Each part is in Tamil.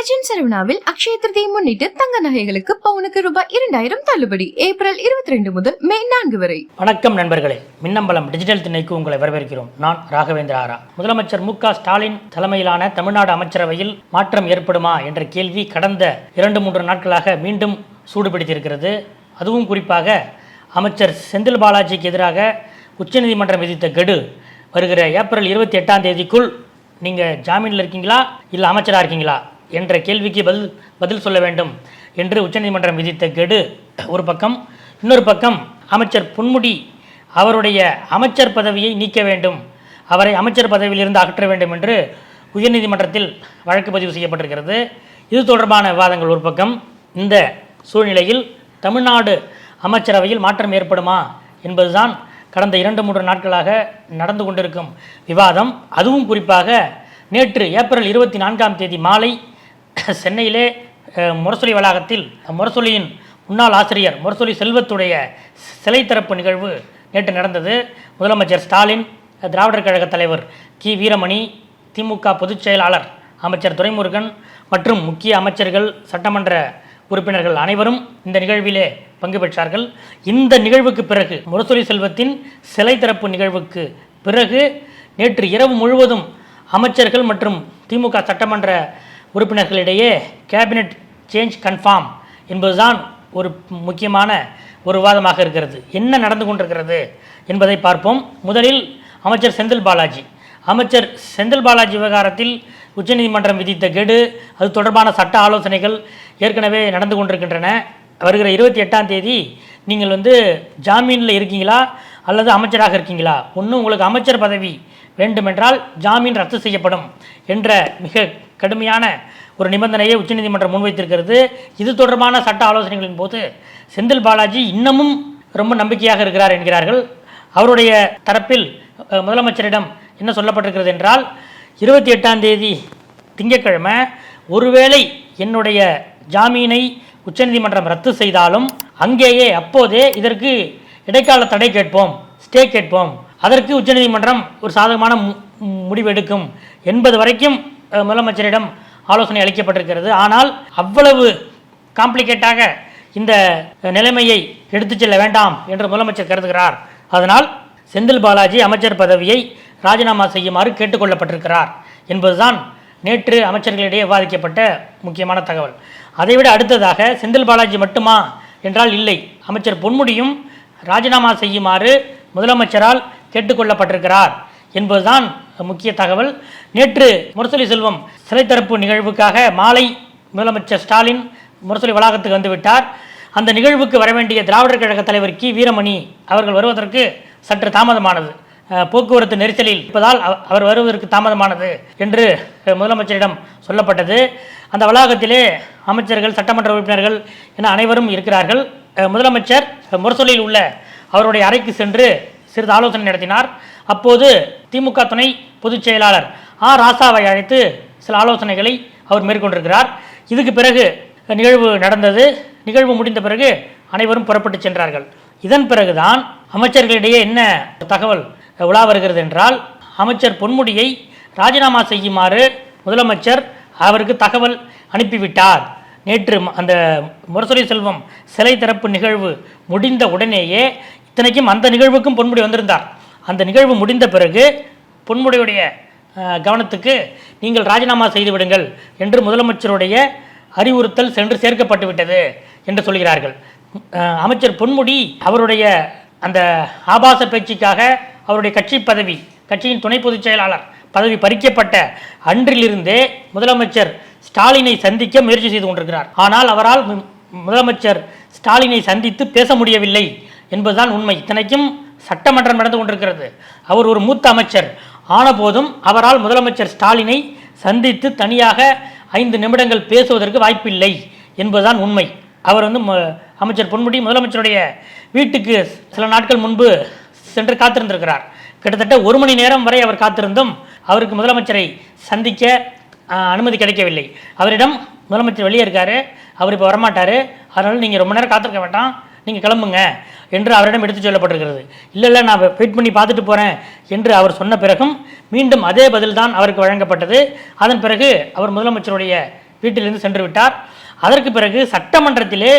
லெஜண்ட் சரவணாவில் அக்ஷய திருதியை முன்னிட்டு தங்க நகைகளுக்கு பவுனுக்கு ரூபாய் இரண்டாயிரம் தள்ளுபடி. ஏப்ரல் இருபத்தி ரெண்டு முதல் மே நான்கு வரை. வணக்கம் நண்பர்களே. மின்னம்பலம் டிஜிட்டல் திணைக்கு உங்களை வரவேற்கிறோம். நான் ராகவேந்திர ஆரா. முதலமைச்சர் மு க ஸ்டாலின் தலைமையிலான தமிழ்நாடு அமைச்சரவையில் மாற்றம் ஏற்படுமா என்ற கேள்வி கடந்த இரண்டு மூன்று நாட்களாக மீண்டும் சூடுபிடித்திருக்கிறது. அதுவும் குறிப்பாக அமைச்சர் செந்தில் பாலாஜிக்கு எதிராக உச்சநீதிமன்றம் விதித்த கெடு வருகிற ஏப்ரல் இருபத்தி எட்டாம் தேதிக்குள் நீங்கள் ஜாமீனில் இருக்கீங்களா? இல்லை அமைச்சராக இருக்கீங்களா? என்ற கேள்விக்கு பதில் பதில் சொல்ல வேண்டும் என்று உச்சநீதிமன்றம் விதித்த கெடு. ஒரு பக்கம் இன்னொரு பக்கம் அமைச்சர் பொன்முடி அவருடைய அமைச்சர் பதவியை நீக்க வேண்டும். அவரை அமைச்சர் பதவியிலிருந்து அகற்ற வேண்டும் என்று உயர்நீதிமன்றத்தில் வழக்கு பதிவு செய்யப்பட்டிருக்கிறது. இது தொடர்பான விவாதங்கள் ஒரு பக்கம். இந்த சூழ்நிலையில் தமிழ்நாடு அமைச்சரவையில் மாற்றம் ஏற்படுமா என்பதுதான் கடந்த இரண்டு மூன்று நாட்களாக நடந்து கொண்டிருக்கும் விவாதம். அதுவும் குறிப்பாக நேற்று ஏப்ரல் இருபத்தி நான்காம் தேதி மாலை சென்னையிலே முரசொலி வளாகத்தில் முரசொலியின் முன்னாள் ஆசிரியர் முரசொலி செல்வத்துடைய சிலை திறப்பு நிகழ்வு நேற்று நடந்தது. முதலமைச்சர் ஸ்டாலின் திராவிடர் கழக தலைவர் கி. வீரமணி திமுக பொதுச் செயலாளர் அமைச்சர் துரைமுருகன் மற்றும் முக்கிய அமைச்சர்கள் சட்டமன்ற உறுப்பினர்கள் அனைவரும் இந்த நிகழ்விலே பங்கு பெற்றார்கள். இந்த நிகழ்வுக்கு பிறகு முரசொலி செல்வத்தின் சிலை திறப்பு நிகழ்வுக்கு பிறகு நேற்று இரவு முழுவதும் அமைச்சர்கள் மற்றும் திமுக சட்டமன்ற உறுப்பினர்களிடையே கேபினெட் சேஞ்ச் கன்ஃபார்ம் என்பதுதான் ஒரு முக்கியமான ஒரு விவாதமாக இருக்கிறது. என்ன நடந்து கொண்டிருக்கிறது என்பதை பார்ப்போம். முதலில் அமைச்சர் செந்தில் பாலாஜி. அமைச்சர் செந்தில் பாலாஜி விவகாரத்தில் உச்சநீதிமன்றம் விதித்த கெடு அது தொடர்பான சட்ட ஆலோசனைகள் ஏற்கனவே நடந்து கொண்டிருக்கின்றன. வருகிற இருபத்தி எட்டாம் தேதி நீங்கள் வந்து ஜாமீனில் இருக்கீங்களா அல்லது அமைச்சராக இருக்கீங்களா? ஒன்று உங்களுக்கு அமைச்சர் பதவி வேண்டுமென்றால் ஜாமீன் ரத்து செய்யப்படும் என்ற மிக கடுமையான ஒரு நிபந்தனையை உச்சநீதிமன்றம் முன்வைத்திருக்கிறது. இது தொடர்பான சட்ட ஆலோசனைகளின் போது செந்தில் பாலாஜி இன்னமும் ரொம்ப நம்பிக்கையாக இருக்கிறார் என்கிறார்கள். அவருடைய தரப்பில் முதலமைச்சரிடம் என்ன சொல்லப்பட்டிருக்கிறது என்றால் இருபத்தி எட்டாம் தேதி திங்கட்கிழமை ஒருவேளை என்னுடைய ஜாமீனை உச்சநீதிமன்றம் ரத்து செய்தாலும் அங்கேயே அப்போதே இதற்கு இடைக்கால தடை கேட்போம் ஸ்டே கேட்போம். அதற்கு உச்சநீதிமன்றம் ஒரு சாதகமான மு- முடிவு எடுக்கும். என்பது வரைக்கும் முதலமைச்சரிடம் ஆலோசனை அளிக்கப்பட்டிருக்கிறது. ஆனால் அவ்வளவு காம்ப்ளிகேட்டாக இந்த நிலைமையை எடுத்துச் செல்ல வேண்டாம் என்று முதலமைச்சர் கருதுகிறார். அதனால் செந்தில் பாலாஜி அமைச்சர் பதவியை ராஜினாமா செய்யுமாறு கேட்டுக்கொள்ளப்பட்டிருக்கிறார் என்பதுதான் நேற்று அமைச்சர்களிடையே விவாதிக்கப்பட்ட முக்கியமான தகவல். அதைவிட அடுத்ததாக செந்தில் பாலாஜி மட்டுமா என்றால் இல்லை. அமைச்சர் பொன்முடியும் ராஜினாமா செய்யுமாறு முதலமைச்சரால் கேட்டுக்கொள்ளப்பட்டிருக்கிறார் என்பதுதான் முக்கிய தகவல். நேற்று முரசொலி செல்வம் சிலை திறப்பு நிகழ்வுக்காக மாலை முதலமைச்சர் ஸ்டாலின் முரசொலி வளாகத்துக்கு வந்துவிட்டார். அந்த நிகழ்வுக்கு வரவேண்டிய திராவிடர் கழக தலைவர் கி. வீரமணி அவர்கள் வருவதற்கு சற்று தாமதமானது. போக்குவரத்து நெரிசலில் இருப்பதால் அவ- அவர் வருவதற்கு தாமதமானது என்று முதலமைச்சரிடம் சொல்லப்பட்டது. அந்த வளாகத்திலே அமைச்சர்கள் சட்டமன்ற உறுப்பினர்கள் என அனைவரும் இருக்கிறார்கள். முதலமைச்சர் முரசொலியில் உள்ள அவருடைய அறைக்கு சென்று சிறிது ஆலோசனை நடத்தினார். அப்போது திமுக துணை பொதுச் செயலாளர் ஆ ராசாவை அழைத்து சில ஆலோசனைகளை அவர் மேற்கொண்டிருக்கிறார். இதுக்கு பிறகு நிகழ்வு நடந்தது. நிகழ்வு முடிந்த பிறகு அனைவரும் புறப்பட்டு சென்றார்கள். இதன் பிறகுதான் அமைச்சர்களிடையே என்ன தகவல் உலா வருகிறது என்றால் அமைச்சர் பொன்முடியை ராஜினாமா செய்யுமாறு முதலமைச்சர் அவருக்கு தகவல் அனுப்பிவிட்டார். நேற்று அந்த முரசொலி செல்வம் சிலை திறப்பு நிகழ்வு முடிந்த உடனேயே இத்தனைக்கும் அந்த நிகழ்வுக்கும் பொன்முடி வந்திருந்தார். அந்த நிகழ்வு முடிந்த பிறகு பொன்முடியுடைய கவனத்துக்கு நீங்கள் ராஜினாமா செய்து விடுங்கள் என்று முதலமைச்சருடைய அறிவுறுத்தல் சென்று சேர்க்கப்பட்டு விட்டது என்று சொல்கிறார்கள். அமைச்சர் பொன்முடி அவருடைய அந்த ஆபாச பேச்சுக்காக அவருடைய கட்சி பதவி கட்சியின் துணை பொதுச் செயலாளர் பதவி பறிக்கப்பட்ட அன்றிலிருந்தே முதலமைச்சர் ஸ்டாலினை சந்திக்க முயற்சி செய்து கொண்டிருக்கிறார். ஆனால் அவரால் மு- முதலமைச்சர் ஸ்டாலினை சந்தித்து பேச முடியவில்லை என்பதுதான் உண்மை. இத்தனைக்கும் சட்டமன்றம் நடந்து கொண்டிருக்கிறது. அவர் ஒரு மூத்த அமைச்சர். ஆனபோதும் அவரால் முதலமைச்சர் ஸ்டாலினை சந்தித்து தனியாக ஐந்து நிமிடங்கள் பேசுவதற்கு வாய்ப்பில்லை என்பதுதான் உண்மை. அவர் வந்து ம- அமைச்சர் பொன்முடி முதலமைச்சருடைய வீட்டுக்கு சில நாட்கள் முன்பு சென்று காத்திருந்திருக்கிறார். கிட்டத்தட்ட ஒரு மணி நேரம் வரை அவர் காத்திருந்தும் அவருக்கு முதலமைச்சரை சந்திக்க அனுமதி கிடைக்கவில்லை. அவரிடம் முதலமைச்சர் வெளியே இருக்காரு. அவர் இப்போ வரமாட்டார். அதனால் நீங்கள் ரொம்ப நேரம் காத்திருக்க வேண்டாம். நீங்கள் கிளம்புங்க என்று அவரிடம் எடுத்துச் சொல்லப்பட்டிருக்கிறது. இல்லை இல்லை நான் வெயிட் பண்ணி பார்த்துட்டு போகிறேன் என்று அவர் சொன்ன பிறகும் மீண்டும் அதே பதில் தான் அவருக்கு வழங்கப்பட்டது. அதன் பிறகு அவர் முதலமைச்சருடைய வீட்டிலிருந்து சென்று விட்டார். அதற்கு பிறகு சட்டமன்றத்திலே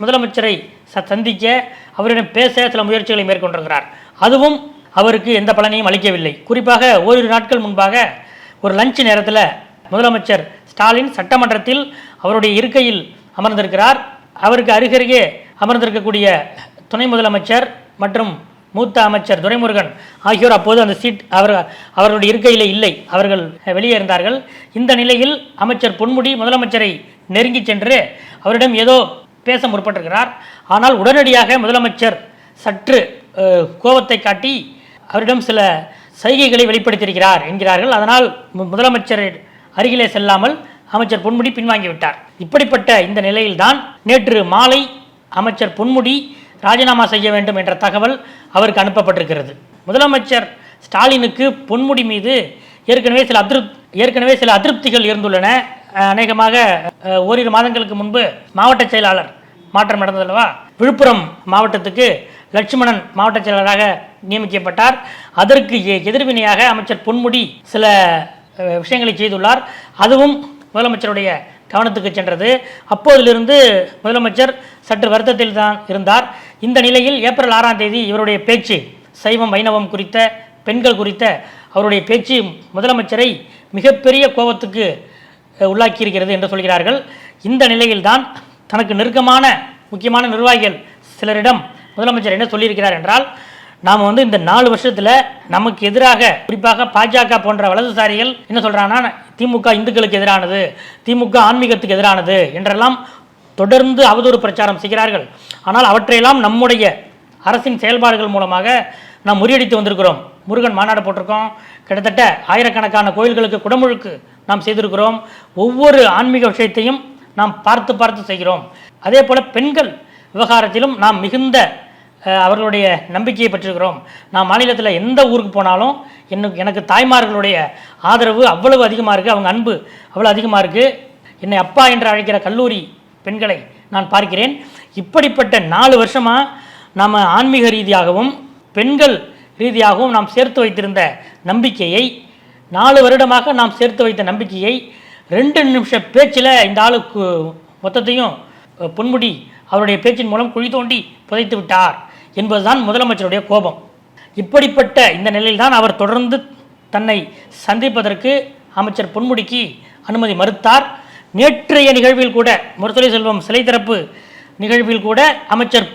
முதலமைச்சரை ச- சந்திக்க அவரிடம் பேச சில முயற்சிகளை மேற்கொண்டிருக்கிறார். அதுவும் அவருக்கு எந்த பலனையும் அளிக்கவில்லை. குறிப்பாக ஓரிரு நாட்கள் முன்பாக ஒரு லஞ்ச் நேரத்தில் முதலமைச்சர் ஸ்டாலின் சட்டமன்றத்தில் அவருடைய இருக்கையில் அமர்ந்திருக்கிறார். அவருக்கு அருகருகே அமர்ந்திருக்கக்கூடிய துணை முதலமைச்சர் மற்றும் மூத்த அமைச்சர் துரைமுருகன் ஆகியோர் அப்போது அந்த சீட் அவர் அவர்களுடைய இருக்கையிலே இல்லை. அவர்கள் வெளியே இருந்தார்கள் இந்த நிலையில் அமைச்சர் பொன்முடி முதலமைச்சரை நெருங்கி சென்று அவரிடம் ஏதோ பேச முற்பட்டிருக்கிறார். ஆனால் உடனடியாக முதலமைச்சர் சற்று கோபத்தை காட்டி அவரிடம் சில சைகைகளை வெளிப்படுத்தியிருக்கிறார் என்கிறார்கள். அதனால் மு- முதலமைச்சர் அருகிலே செல்லாமல் அமைச்சர் பொன்முடி பின்வாங்கிவிட்டார். இப்படிப்பட்ட இந்த நிலையில்தான் நேற்று மாலை அமைச்சர் பொன்முடி ராஜினாமா செய்ய வேண்டும் என்ற தகவல் அவருக்கு அனுப்பப்பட்டிருக்கிறது. முதலமைச்சர் ஸ்டாலினுக்கு பொன்முடி மீது ஏற்கனவே சில அதிருப் ஏற்கனவே சில அதிருப்திகள் இருந்துள்ளன. அநேகமாக ஓரிரு மாதங்களுக்கு முன்பு மாவட்ட செயலாளர் மாற்றம் நடந்ததல்லவா? விழுப்புரம் மாவட்டத்துக்கு லட்சுமணன் மாவட்ட செயலராக நியமிக்கப்பட்டார். அதற்கு எதிர்வினையாக அமைச்சர் பொன்முடி சில விஷயங்களை செய்துள்ளார். அதுவும் முதலமைச்சருடைய கவனத்துக்கு சென்றது. அப்போதிலிருந்து முதலமைச்சர் சற்று வருத்தத்தில் தான் இருந்தார். இந்த நிலையில் ஏப்ரல் ஆறாம் தேதி இவருடைய பேச்சு சைவம் வைணவம் குறித்த பெண்கள் குறித்த அவருடைய பேச்சு முதலமைச்சரை மிகப்பெரிய கோபத்துக்கு உள்ளாக்கியிருக்கிறது என்று சொல்கிறார்கள். இந்த நிலையில்தான் தனக்கு நெருக்கமான முக்கியமான நிர்வாகிகள் சிலரிடம் முதலமைச்சர் என்ன சொல்லியிருக்கிறார் என்றால் நாம் வந்து இந்த நாலு வருஷத்தில் நமக்கு எதிராக குறிப்பாக பாஜக போன்ற வலதுசாரிகள் என்ன சொல்கிறாங்கன்னா திமுக இந்துக்களுக்கு எதிரானது திமுக ஆன்மீகத்துக்கு எதிரானது என்றெல்லாம் தொடர்ந்து அவதூறு பிரச்சாரம் செய்கிறார்கள். ஆனால் அவற்றையெல்லாம் நம்முடைய அரசின் செயல்பாடுகள் மூலமாக நாம் முறியடித்து வந்திருக்கிறோம். முருகன் மாநாடு போட்டிருக்கோம். கிட்டத்தட்ட ஆயிரக்கணக்கான கோயில்களுக்கு குடமுழுக்கு நாம் செய்திருக்கிறோம். ஒவ்வொரு ஆன்மீக விஷயத்தையும் நாம் பார்த்து பார்த்து செய்கிறோம். அதே போல் பெண்கள் விவகாரத்திலும் நாம் மிகுந்த அவர்களுடைய நம்பிக்கையை பெற்றிருக்கிறோம். நான் மாநிலத்தில் எந்த ஊருக்கு போனாலும் எனக்கு எனக்கு தாய்மார்களுடைய ஆதரவு அவ்வளவு அதிகமாக இருக்குது அவங்க அன்பு அவ்வளோ அதிகமாக இருக்குது என்னை அப்பா என்று அழைக்கிற கல்லூரி பெண்களை நான் பார்க்கிறேன். இப்படிப்பட்ட நாலு வருஷமாக நாம் ஆன்மீக ரீதியாகவும் பெண்கள் ரீதியாகவும் நாம் சேர்த்து வைத்திருந்த நம்பிக்கையை நாலு வருடமாக நாம் சேர்த்து வைத்த நம்பிக்கையை ரெண்டு நிமிஷ பேச்சில் இந்த ஆளுக்கு மொத்தத்தையும் பொன்முடி அவருடைய பேச்சின் மூலம் குழி தோண்டி புதைத்து விட்டார். என்பதுதான் முதலமைச்சருடைய கோபம். இப்படிப்பட்ட இந்த நிலையில்தான் அவர் தொடர்ந்து தன்னை சந்திப்பதற்கு அமைச்சர் பொன்முடிக்கு அனுமதி மறுத்தார். நேற்றைய நிகழ்வில் கூட முரசொலி செல்வம் சிலை திறப்பு நிகழ்வில் கூட அமைச்சர்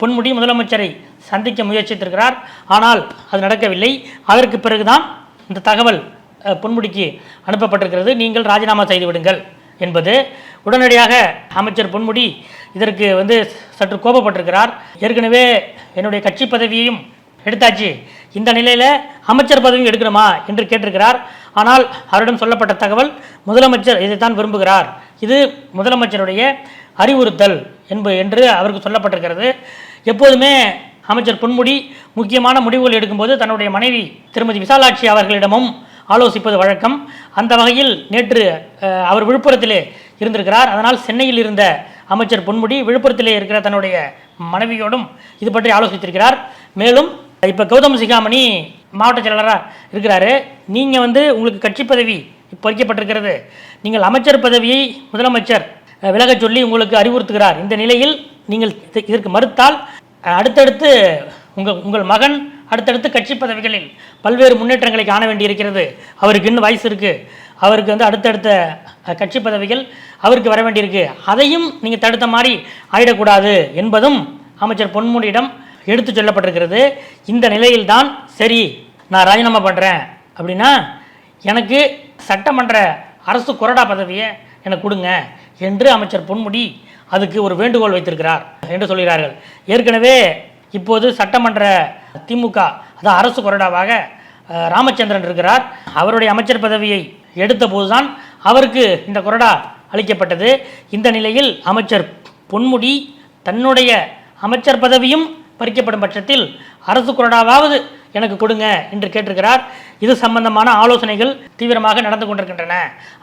பொன்முடி முதலமைச்சரை சந்திக்க முயற்சித்திருக்கிறார். ஆனால் அது நடக்கவில்லை. அதற்கு பிறகுதான் இந்த தகவல் பொன்முடிக்கு அனுப்பப்பட்டிருக்கிறது. நீங்கள் ராஜினாமா செய்து விடுங்கள் என்பது உடனடியாக அமைச்சர் பொன்முடி இதற்கு வந்து சற்று கோபப்பட்டிருக்கிறார். ஏற்கனவே என்னுடைய கட்சி பதவியையும் எடுத்தாச்சு. இந்த நிலையில் அமைச்சர் பதவியும் எடுக்கணுமா என்று கேட்டிருக்கிறார். ஆனால் அவரிடம் சொல்லப்பட்ட தகவல் முதலமைச்சர் இதைத்தான் விரும்புகிறார். இது முதலமைச்சருடைய அறிவுறுத்தல் என்பது என்று அவருக்கு சொல்லப்பட்டிருக்கிறது. எப்போதுமே அமைச்சர் பொன்முடி முக்கியமான முடிவுகள் எடுக்கும்போது தன்னுடைய மனைவி திருமதி விசாலாட்சி அவர்களிடமும் ஆலோசிப்பது வழக்கம். அந்த வகையில் நேற்று அவர் விழுப்புரத்திலே இருந்திருக்கிறார். அதனால் சென்னையில் இருந்த அமைச்சர் பொன்முடி விழுப்புரத்திலே இருக்கிற தன்னுடைய மனைவியோடும் இது பற்றி ஆலோசித்திருக்கிறார். மேலும் இப்போ கௌதம் சிகாமணி மாவட்ட செயலாளராக இருக்கிறாரு. நீங்கள் வந்து உங்களுக்கு கட்சி பதவி இப்போ நீங்கள் அமைச்சர் பதவியை முதலமைச்சர் விலகச் சொல்லி உங்களுக்கு அறிவுறுத்துகிறார். இந்த நிலையில் நீங்கள் இதற்கு மறுத்தால் அடுத்தடுத்து உங்கள் உங்கள் மகன் அடுத்தடுத்து கட்சி பதவிகளில் பல்வேறு முன்னேற்றங்களை காண வேண்டியிருக்கிறது. அவருக்கு இன்னும் வயசு இருக்குது அவருக்கு வந்து அடுத்தடுத்த கட்சி பதவிகள் அவருக்கு வர வேண்டியிருக்கு. அதையும் நீங்கள் தடுத்த மாதிரி ஆயிடக்கூடாது என்பதும் அமைச்சர் பொன்முடியிடம் எடுத்து சொல்லப்பட்டிருக்கிறது. இந்த நிலையில்தான் சரி நான் ராஜினாமா பண்ணுறேன் அப்படின்னா எனக்கு சட்டமன்ற அரசு கொறடா பதவியை எனக்கு கொடுங்க என்று அமைச்சர் பொன்முடி அதுக்கு ஒரு வேண்டுகோள் வைத்திருக்கிறார் என்று சொல்கிறார்கள். ஏற்கனவே இப்போது சட்டமன்ற திமுக அதான் அரசு கொறடாவாக ராமச்சந்திரன் இருக்கிறார். அவருடைய அமைச்சர் பதவியை எடுத்த போதுதான் அவருக்கு இந்த கொறடா அளிக்கப்பட்டது. இந்த நிலையில் அமைச்சர் பொன்முடி தன்னுடைய அமைச்சர் பதவியும் பறிக்கப்படும் பட்சத்தில் அரசு கொறடாவது எனக்கு கொடுங்க என்று கேட்டிருக்கிறார். இது சம்பந்தமான ஆலோசனைகள் தீவிரமாக நடந்து கொண்டிருக்கின்றன.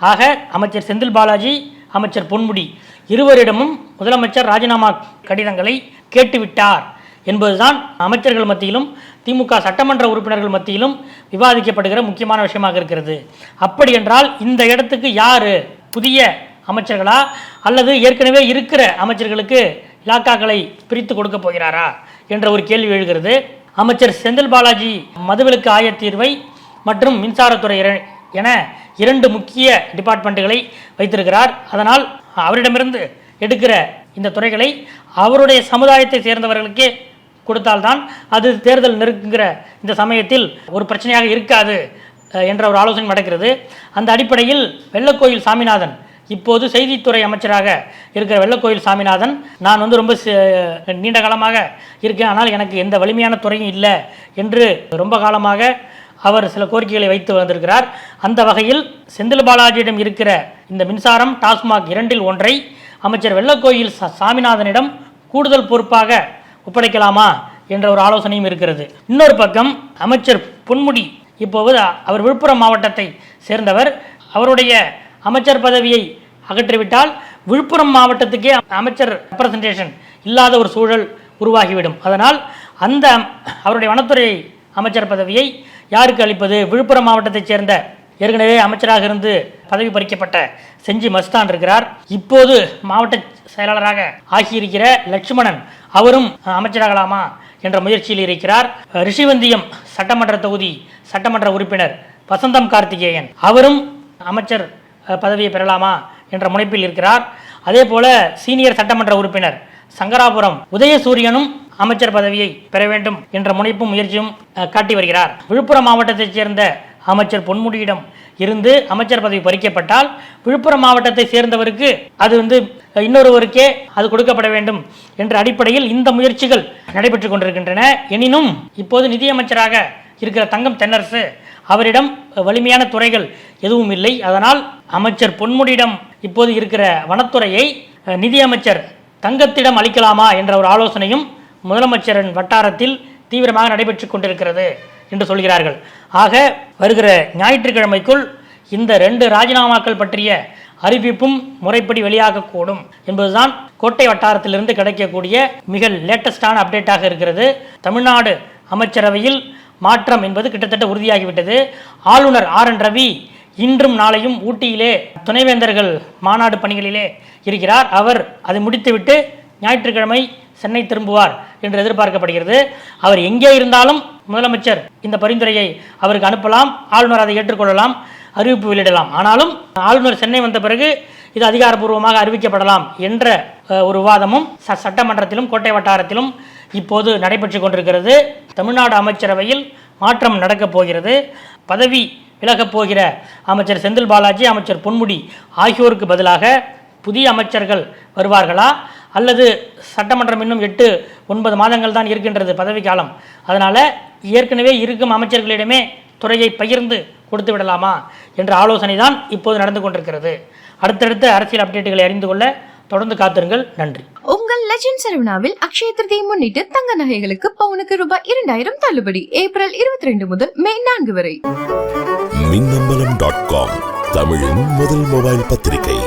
ஆக அமைச்சர் செந்தில் பாலாஜி அமைச்சர் பொன்முடி இருவரிடமும் முதலமைச்சர் ராஜினாமா கடிதங்களை கேட்டுவிட்டார் என்பதுதான் அமைச்சர்கள் மத்தியிலும் திமுக சட்டமன்ற உறுப்பினர்கள் மத்தியிலும் விவாதிக்கப்படுகிற முக்கியமான விஷயமாக இருக்கிறது. அப்படி என்றால் இந்த இடத்துக்கு யார்? புதிய அமைச்சர்களா? அல்லது ஏற்கனவே இருக்கிற அமைச்சர்களுக்கு இலாக்காக்களை பிரித்து கொடுக்க போகிறாரா? என்ற ஒரு கேள்வி எழுகிறது. அமைச்சர் செந்தில் பாலாஜி மதுவிலக்கு ஆயத்தீர்வை மற்றும் மின்சாரத்துறை என இரண்டு முக்கிய டிபார்ட்மெண்ட்டுகளை வைத்திருக்கிறார். அதனால் அவரிடமிருந்து எடுக்கிற இந்த துறைகளை அவருடைய சமுதாயத்தை சேர்ந்தவர்களுக்கே கொடுத்தால்தான் அது தேர்தல் நெருங்குகிற இந்த சமயத்தில் ஒரு பிரச்சனையாக இருக்காது என்ற ஒரு ஆலோசனை நடக்கிறது. அந்த அடிப்படையில் வெள்ளக்கோயில் சாமிநாதன் இப்போது செய்தித்துறை அமைச்சராக இருக்கிற வெள்ளக்கோயில் சாமிநாதன் நான் வந்து ரொம்ப நீண்ட காலமாக இருக்கேன். ஆனால் எனக்கு எந்த வலிமையான துறையும் இல்லை என்று ரொம்ப காலமாக அவர் சில கோரிக்கைகளை வைத்து வந்திருக்கிறார். அந்த வகையில் செந்தில் பாலாஜியிடம் இருக்கிற இந்த மின்சாரம் டாஸ்மாக் இரண்டில் ஒன்றை அமைச்சர் வெள்ளக்கோயில் சா- சாமிநாதனிடம் கூடுதல் பொறுப்பாக ஒப்படைக்கலாமா என்ற ஒரு ஆலோசனையும் இருக்கிறது. இன்னொரு பக்கம் அமைச்சர் பொன்முடி இப்போது அவர் விழுப்புரம் மாவட்டத்தை சேர்ந்தவர். அவருடைய அமைச்சர் பதவியை அகற்றிவிட்டால் விழுப்புரம் மாவட்டத்துக்கே அமைச்சர் ரெப்ரசன்டேஷன் இல்லாத ஒரு சூழல் உருவாகிவிடும். அதனால் அந்த அவருடைய வனத்துறை அமைச்சர் பதவியை யாருக்கு அளிப்பது? விழுப்புரம் மாவட்டத்தைச் சேர்ந்த ஏற்கனவே அமைச்சராக இருந்து பதவி பறிக்கப்பட்ட செஞ்சி மஸ்தான் இருக்கிறார். இப்போது மாவட்ட செயலாளராக ஆகியிருக்கிற லட்சுமணன் அவரும் அமைச்சராகலாமா என்ற முயற்சியில் இருக்கிறார். ரிஷிவந்தியம் சட்டமன்ற தொகுதி சட்டமன்ற உறுப்பினர் வசந்தம் கார்த்திகேயன் அவரும் அமைச்சர் பதவியை பெறலாமா என்ற முனைப்பில் இருக்கிறார். அதே போல சீனியர் சட்டமன்ற உறுப்பினர் சங்கராபுரம் உதயசூரியனும் அமைச்சர் பதவியை பெற வேண்டும் என்ற முனைப்பும் முயற்சியும் காட்டி வருகிறார். விழுப்புரம் மாவட்டத்தைச் சேர்ந்த அமைச்சர் பொன்முடியிடம் இருந்து அமைச்சர் பதவி பறிக்கப்பட்டால் விழுப்புரம் மாவட்டத்தை சேர்ந்தவருக்கு அது வந்து இன்னொருவருக்கே அது கொடுக்கப்பட வேண்டும் என்ற அடிப்படையில் இந்த முயற்சிகள் நடைபெற்றுக் கொண்டிருக்கின்றன. எனினும் இப்போது நிதியமைச்சராக இருக்கிற தங்கம் தென்னரசு அவரிடம் வலிமையான துறைகள் எதுவும் இல்லை. அதனால் அமைச்சர் பொன்முடியிடம் இப்போது இருக்கிற வனத்துறையை நிதியமைச்சர் தங்கத்திடம் அளிக்கலாமா என்ற ஒரு ஆலோசனையும் முதலமைச்சரின் வட்டாரத்தில் தீவிரமாக நடைபெற்று கொண்டிருக்கிறது. என்று சொல்கிறார்கள். ஆக வருகிற ஞாயிற்றுக்கிழமைக்குள் இந்த ரெண்டு ராஜினாமாக்கள் பற்றிய அறிவிப்பும் முறைப்படி வெளியாகக்கூடும் என்பதுதான் கோட்டை வட்டாரத்திலிருந்து கிடைக்கக்கூடிய மிக லேட்டஸ்டான அப்டேட்டாக இருக்கிறது. தமிழ்நாடு அமைச்சரவையில் மாற்றம் என்பது கிட்டத்தட்ட உறுதியாகிவிட்டது. ஆளுநர் ஆர் என் ரவி இன்றும் நாளையும் ஊட்டியிலே துணைவேந்தர்கள் மாநாடு பணிகளிலே இருக்கிறார். அவர் அதை முடித்துவிட்டு ஞாயிற்றுக்கிழமை சென்னை திரும்புவார் என்று எதிர்பார்க்கப்படுகிறது. அவர் எங்கே இருந்தாலும் முதலமைச்சர் இந்த பரிந்துரையை அவருக்கு அனுப்பலாம் ஆளுநர் அதை ஏற்றுக்கொள்ளலாம் அறிவிப்பு வெளியிடலாம். ஆனாலும் ஆளுநர் சென்னை வந்த பிறகு இது அதிகாரப்பூர்வமாக அறிவிக்கப்படலாம் என்ற ஒரு விவாதமும் ச- சட்டமன்றத்திலும் கோட்டை வட்டாரத்திலும் இப்போது நடைபெற்று கொண்டிருக்கிறது. தமிழ்நாடு அமைச்சரவையில் மாற்றம் நடக்கப் போகிறது. பதவி விலகப் போகிற அமைச்சர் செந்தில் பாலாஜி அமைச்சர் பொன்முடி ஆகியோருக்கு பதிலாக புதிய அமைச்சர்கள் வருவார்களா? அல்லது சட்டமன்றம் இன்னும் எட்டு ஒன்பது மாதங்கள் தான் இருக்கின்றது பதவிக்காலம். அதனால் ஏற்கனவே இருக்கும் அமைச்சர்களிடமே துறையை பகிர்ந்து கொடுத்து விடலாமா என்ற ஆலோசனை தான் இப்போது நடந்து கொண்டிருக்கிறது. அடுத்தடுத்த அரசியல் அப்டேட்டுகளை அறிந்து கொள்ள தொடர்ந்து காத்திருங்கள். நன்றி. உங்கள் லெஜண்ட் சரவணாவில் அக்ஷய திருதியை முன்னிட்டு தங்க நகைகளுக்கு பவுனுக்கு ரூபாய் இரண்டாயிரம் தள்ளுபடி. ஏப்ரல் இருபத்தி ரெண்டு முதல் மே நான்கு வரை. மின்னம்பலம் டாட் காம் தமிழின் முதல் மொபைல் பத்திரிகை.